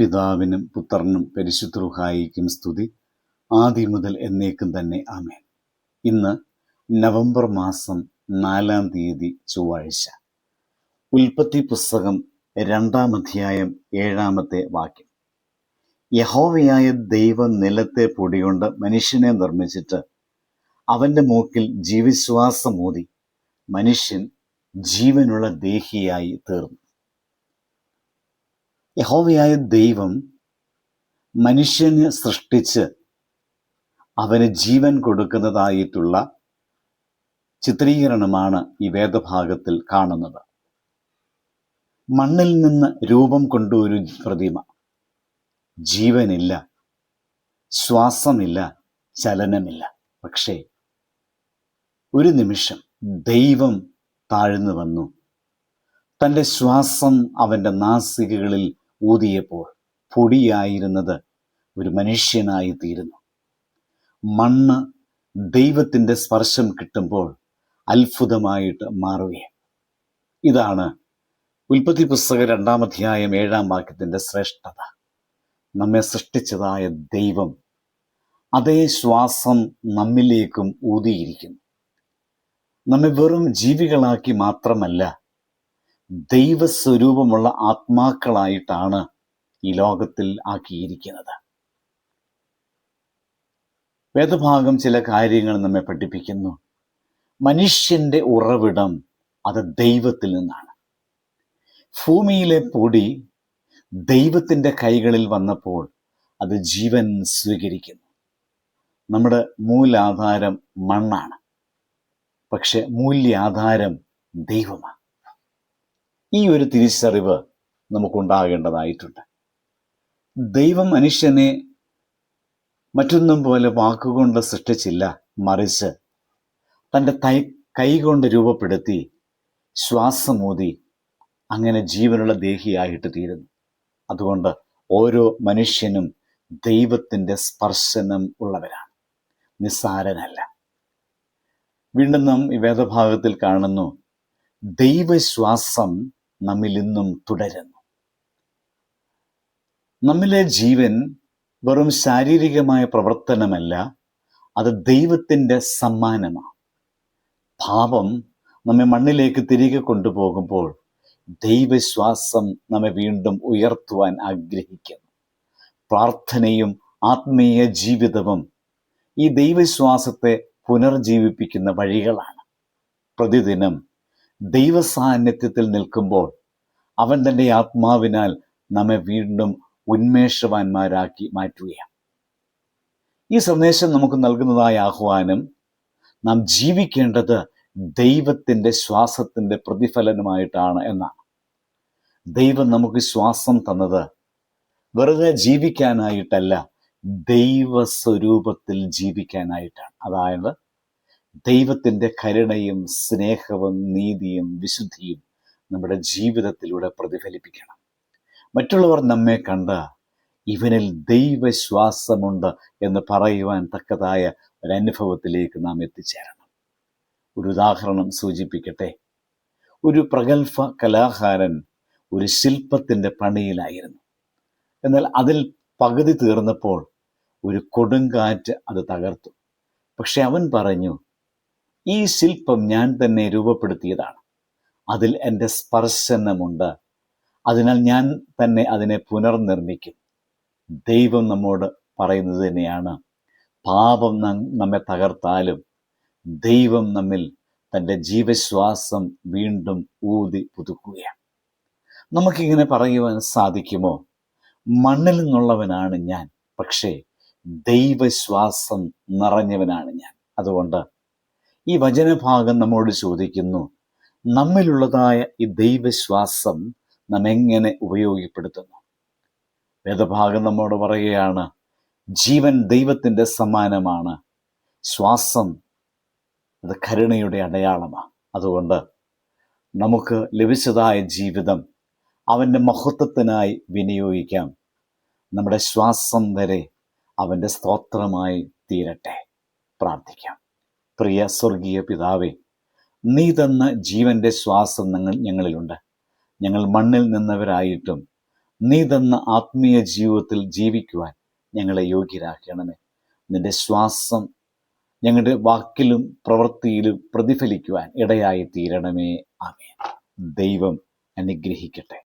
പിതാവിനും പുത്രനും പരിശുദ്ധറുഹായിക്കും സ്തുതി. ആദ്യം മുതൽ എന്നേക്കും തന്നെ ആമേൻ. ഇന്ന് നവംബർ മാസം നാലാം തീയതി ചൊവ്വാഴ്ച. ഉൽപ്പത്തി പുസ്തകം രണ്ടാം അധ്യായം ഏഴാമത്തെ വാക്യം. യഹോവയായ ദൈവം നിലത്തെ പൊടികൊണ്ട് മനുഷ്യനെ നിർമ്മിച്ചിട്ട് അവന്റെ മൂക്കിൽ ജീവശ്വാസമൂതി മനുഷ്യൻ ജീവനുള്ള ദേഹിയായി തീർന്നു. യഹോവയായ ദൈവം മനുഷ്യന് സൃഷ്ടിച്ച് അവന് ജീവൻ കൊടുക്കുന്നതായിട്ടുള്ള ചിത്രീകരണമാണ് ഈ വേദഭാഗത്തിൽ കാണുന്നത്. മണ്ണിൽ നിന്ന് രൂപം കൊണ്ട ഒരു പ്രതിമ. ജീവനില്ല ശ്വാസമില്ല ചലനമില്ല. പക്ഷേ ഒരു നിമിഷം ദൈവം താഴ്ന്നു വന്നു. തന്റെ ശ്വാസം അവന്റെ നാസികകളിൽ ഊതിയപ്പോൾ പൊടിയായിരുന്നത് ഒരു മനുഷ്യനായി തീരുന്നു മണ്ണ് ദൈവത്തിന്റെ സ്പർശം കിട്ടുമ്പോൾ അത്ഭുതമായിട്ട് മാറുകയാണ്. ഇതാണ് ഉൽപ്പത്തി പുസ്തക രണ്ടാം അധ്യായം ഏഴാം വാക്യത്തിന്റെ ശ്രേഷ്ഠത. നമ്മെ സൃഷ്ടിച്ചതായ ദൈവം അതേ ശ്വാസം നമ്മിലേക്കും ഊതിയിരിക്കുന്നു. നമ്മെ വെറും ജീവികളാക്കി മാത്രമല്ല ദൈവസ്വരൂപമുള്ള ആത്മാക്കളായിട്ടാണ് ഈ ലോകത്തിൽ ആക്കിയിരിക്കുന്നത്. വേദഭാഗം ചില കാര്യങ്ങൾ നമ്മെ പഠിപ്പിക്കുന്നു. മനുഷ്യന്റെ ഉറവിടം അത് ദൈവത്തിൽ നിന്നാണ്. ഭൂമിയിലെ പൊടി ദൈവത്തിന്റെ കൈകളിൽ വന്നപ്പോൾ അത് ജീവൻ സ്വീകരിക്കുന്നു. നമ്മുടെ മൂലാധാരം മണ്ണാണ്. പക്ഷെ മൂല്യാധാരം ദൈവമാണ്. ഈ ഒരു തിരിച്ചറിവ് നമുക്കുണ്ടാകേണ്ടതായിട്ടുണ്ട്. ദൈവം മനുഷ്യനെ മറ്റൊന്നും പോലെ വാക്കുകൊണ്ട് സൃഷ്ടിച്ചില്ല മറിച്ച് തന്റെ തൈ കൈകൊണ്ട് രൂപപ്പെടുത്തി ശ്വാസമൂതി അങ്ങനെ ജീവനുള്ള ദേഹിയായിട്ട് തീരുന്നു. അതുകൊണ്ട് ഓരോ മനുഷ്യനും ദൈവത്തിന്റെ സ്പർശനം ഉള്ളവരാണ്. നിസ്സാരനല്ല. വീണ്ടും നാം ഈ വേദഭാഗത്തിൽ കാണുന്നു ദൈവശ്വാസം നമ്മിൽ ഇന്നും തുടരുന്നു. നമ്മിലെ ജീവൻ വെറും ശാരീരികമായ പ്രവർത്തനമല്ല അത് ദൈവത്തിന്റെ സമ്മാനമാണ്. പാപം നമ്മെ മണ്ണിലേക്ക് തിരികെ കൊണ്ടുപോകുമ്പോൾ ദൈവശ്വാസം നമ്മെ വീണ്ടും ഉയർത്തുവാൻ ആഗ്രഹിക്കുന്നു. പ്രാർത്ഥനയും ആത്മീയ ജീവിതവും ഈ ദൈവശ്വാസത്തെ പുനർജീവിപ്പിക്കുന്ന വഴികളാണ്. പ്രതിദിനം ദൈവസാന്നിധ്യത്തിൽ നിൽക്കുമ്പോൾ അവൻ തന്റെ ആത്മാവിനാൽ നമ്മെ വീണ്ടും ഉന്മേഷവാന്മാരാക്കി മാറ്റുകയാണ്. ഈ സന്ദേശം നമുക്ക് നൽകുന്നതായ ആഹ്വാനം നാം ജീവിക്കേണ്ടത് ദൈവത്തിന്റെ ശ്വാസത്തിന്റെ പ്രതിഫലനമായിട്ടാണ് എന്നാണ്. ദൈവം നമുക്ക് ശ്വാസം തന്നത് വെറുതെ ജീവിക്കാനായിട്ടല്ല ദൈവസ്വരൂപത്തിൽ ജീവിക്കാനായിട്ടാണ്. അതായത് ദൈവത്തിന്റെ കരുണയും സ്നേഹവും നീതിയും വിശുദ്ധിയും നമ്മുടെ ജീവിതത്തിലൂടെ പ്രതിഫലിപ്പിക്കണം. മറ്റുള്ളവർ നമ്മെ കണ്ട ഇവനിൽ ദൈവശ്വാസമുണ്ട് എന്ന് പറയുവാൻ തക്കതായ ഒരനുഭവത്തിലേക്ക് നാം എത്തിച്ചേരണം. ഒരു ഉദാഹരണം സൂചിപ്പിക്കട്ടെ. ഒരു പ്രഗത്ഭ കലാകാരൻ ഒരു ശില്പത്തിന്റെ പണിയിലായിരുന്നു. എന്നാൽ അതിൽ പകുതി തീർന്നപ്പോൾ ഒരു കൊടുങ്കാറ്റ് അത് തകർത്തു. പക്ഷെ അവൻ പറഞ്ഞു ഈ ശില്പം ഞാൻ തന്നെ രൂപപ്പെടുത്തിയതാണ്. അതിൽ എന്റെ സ്പർശനമുണ്ട്. അതിനാൽ ഞാൻ തന്നെ അതിനെ പുനർനിർമ്മിക്കും. ദൈവം നമ്മോട് പറയുന്നത് തന്നെയാണ്. പാപം നമ്മെ തകർത്താലും ദൈവം നമ്മിൽ തന്റെ ജീവശ്വാസം വീണ്ടും ഊതി പുതുക്കുകയാണ്. നമുക്കിങ്ങനെ പറയുവാൻ സാധിക്കുമോ? മണ്ണിൽ നിന്നുള്ളവനാണ് ഞാൻ. പക്ഷേ ദൈവശ്വാസം നിറഞ്ഞവനാണ് ഞാൻ. അതുകൊണ്ട് ഈ വചനഭാഗം നമ്മോട് ചോദിക്കുന്നു. നമ്മിലുള്ളതായ ഈ ദൈവശ്വാസം നാം എങ്ങനെ ഉപയോഗപ്പെടുത്തുന്നു? വേദഭാഗം നമ്മോട് പറയുകയാണ് ജീവൻ ദൈവത്തിന്റെ സമ്മാനമാണ്. ശ്വാസം അത് കരുണയുടെ അടയാളമാണ് അതുകൊണ്ട് നമുക്ക് ലഭിച്ചതായ ജീവിതം അവന്റെ മഹത്വത്തിനായി വിനിയോഗിക്കാം. നമ്മുടെ ശ്വാസം വരെ അവന്റെ സ്തോത്രമായി തീരട്ടെ. പ്രാർത്ഥിക്കാം. പ്രിയ സ്വർഗീയ പിതാവേ നീ തന്ന ജീവന്റെ ശ്വാസം ഞങ്ങൾ ഞങ്ങളിലുണ്ട്. ഞങ്ങൾ മണ്ണിൽ നിന്നവരായിട്ടും നീ തന്ന ആത്മീയ ജീവിതത്തിൽ ജീവിക്കുവാൻ ഞങ്ങളെ യോഗ്യരാക്കണമേ. നിന്റെ ശ്വാസം ഞങ്ങളുടെ വാക്കിലും പ്രവൃത്തിയിലും പ്രതിഫലിക്കുവാൻ ഇടയായി തീരണമേ ആമേ ദൈവം അനുഗ്രഹിക്കട്ടെ.